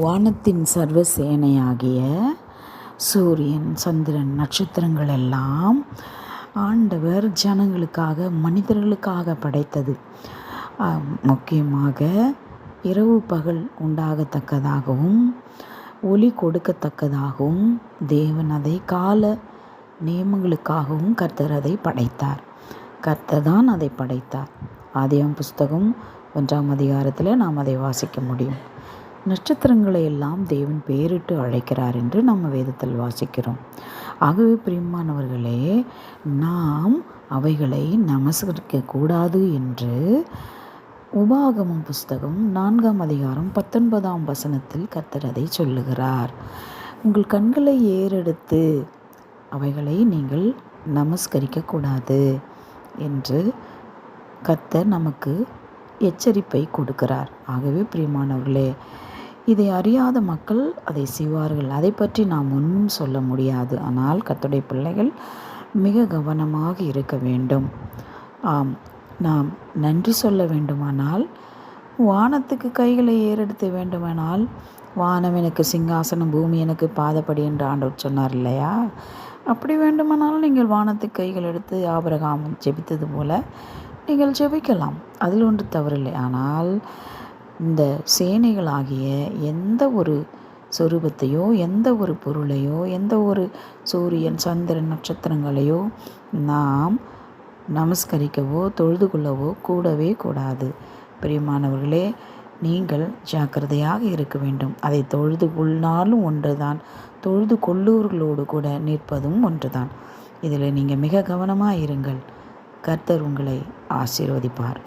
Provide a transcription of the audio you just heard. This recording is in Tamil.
வானத்தின் சர்வ சேனையாகிய சூரியன் சந்திரன் நட்சத்திரங்கள் எல்லாம் ஆண்டவர் ஜனங்களுக்காக மனிதர்களுக்காக படைத்தது. முக்கியமாக இரவு பகல் உண்டாகத்தக்கதாகவும் ஒளி கொடுக்கத்தக்கதாகவும் தேவன் அதை கால நியமங்களுக்காகவும் கர்த்தர் அதை படைத்தார். கர்த்தர் தான் அதை படைத்தார். ஆதியம் புஸ்தகம் ஒன்றாம் அதிகாரத்தில் நாம் அதை வாசிக்க முடியும். நட்சத்திரங்களை எல்லாம் தேவன் பெயரிட்டு அழைக்கிறார் என்று நம்ம வேதத்தில் வாசிக்கிறோம். ஆகவே பிரியமானவர்களே நாம் அவைகளை நமஸ்கரிக்க கூடாது என்று உபாகமம் புஸ்தகம் நான்காம் அதிகாரம் பத்தொன்பதாம் வசனத்தில் கர்த்தர் அதை சொல்லுகிறார். உங்கள் கண்களை ஏறெடுத்து அவைகளை நீங்கள் நமஸ்கரிக்கக்கூடாது என்று கர்த்தர் நமக்கு எச்சரிப்பை கொடுக்கிறார். ஆகவே பிரியமானவர்களே இதை அறியாத மக்கள் அதை செய்வார்கள். அதை பற்றி நாம் ஒன்றும் சொல்ல முடியாது. ஆனால் கத்துடைய பிள்ளைகள் மிக கவனமாக இருக்க வேண்டும். ஆம் நாம் நன்றி சொல்ல வேண்டுமானால் வானத்துக்கு கைகளை ஏறெடுத்து வேண்டுமானால் வானம் எனக்கு சிங்காசனம் பூமி எனக்கு பாதப்படி என்று ஆண்டவர் சொன்னார் இல்லையா? அப்படி வேண்டுமானால் நீங்கள் வானத்துக்கு கைகள் எடுத்து ஆபரகாம் ஜெபித்தது போல நீங்கள் ஜெபிக்கலாம். அதில் ஒன்று தவறில்லை. ஆனால் இந்த சேனைகளாகிய எந்த ஒரு சொரூபத்தையோ எந்த ஒரு பொருளையோ எந்த ஒரு சூரியன் சந்திரன் நட்சத்திரங்களையோ நாம் நமஸ்கரிக்கவோ தொழுது கொள்ளவோ கூடவே கூடாது. பிரியமானவர்களே நீங்கள் ஜாக்கிரதையாக இருக்க வேண்டும். அதை தொழுது கொள்ளாலும் ஒன்றுதான். தொழுது கொள்ளுவர்களோடு கூட நிற்பதும் ஒன்றுதான். இதில் நீங்கள் மிக கவனமாக இருங்கள். கர்த்தர் உங்களை ஆசீர்வதிப்பார்.